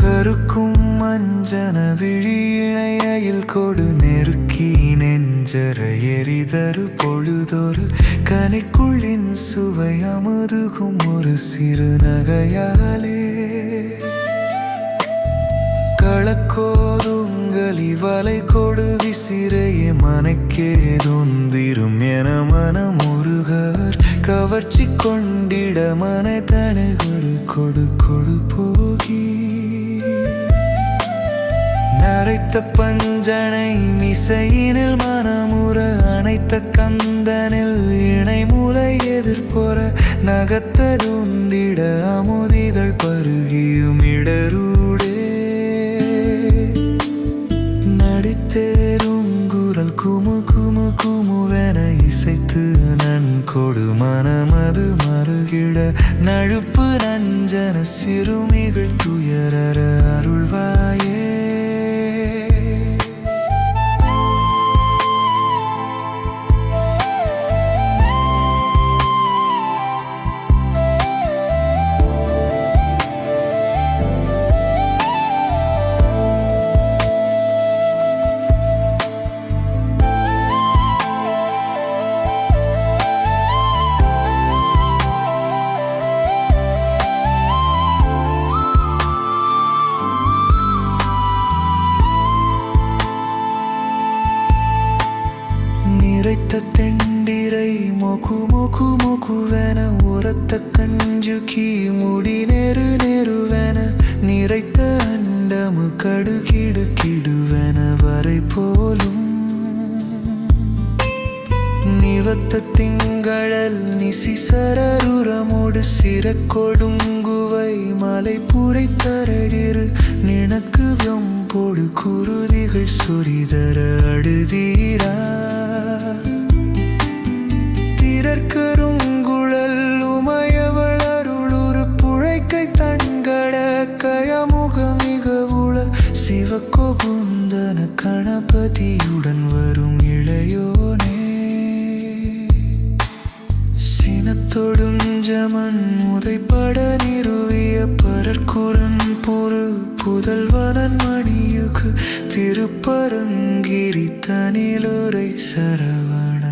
கருக்கும் மஞ்சன விழியிழையில் கொடு. நெருக்கி நெஞ்சர எரிதரு பொழுதொரு. கனிக்குள்ளின் சுவை அமுதுகும் ஒரு சிறு நகையாலே. களக்கோதுங்களி வலை கொடு விசிறைய. மனக்கேதுந்திரும் என மனம் முருகர் கவர்ச்சி கொண்டிட மனை தனகொடு கொடு கொடு போகி. நரைத்த பஞ்சனை மிசையினில் மனமுற அணைத்த கந்தனில் இணை மூலை எதிர்பொற நகத்தருந்திட அமுதிதழ் பருகியும் இடரூடே. நடித்தேரும் குரல் குமு குமு குமுவென இசைத்து நன்கொடு மனமது மறுகிட நழுப்பு நஞ்சன சிறுமிகள் துயரற நிறைத்த தெண்டிரை மொகு மொகு மொகுவென உரத்த கஞ்சுக்கி முடி நெரு நெருவென நிறைத்த அண்டமு கடுகிடு கிடுவென வரை போலும். நிவத்த திங்களல் நிசிசரருரமோடு சிறக்கொடுங்குவை மலை புரை தரடிரு நினக்கு வெம்போடு குருதிகள் சொரிதர அடுதீரா. உள சிவகோபுந்தன கணபதியுடன் வரும் இளையோனே. சினத்தொடும் ஜமன் முதைப்பட நிறுவிய பரற்குரன் பொரு புதல்வனன் மணியுகு திருப்பரங்கிரி தனிலுரை சரவண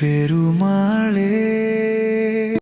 பெருமாளே.